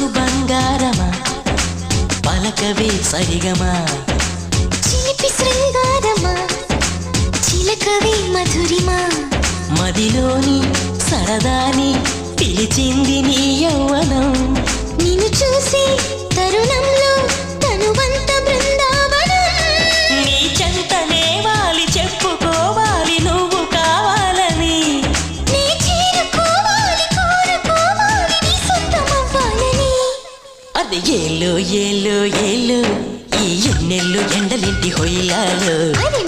కొంచు బంగారమా? పలకవే సరిగమా? చిలిపి శృంగారమా? చిలకవే మధురిమా? మదిలోని సరదాని పిలిచింది నీయవ్వ అది ఏలు ఏలు ఏలు. ఈ ఎన్నెల్లు ఎండలింటి హొయ్యాలు అది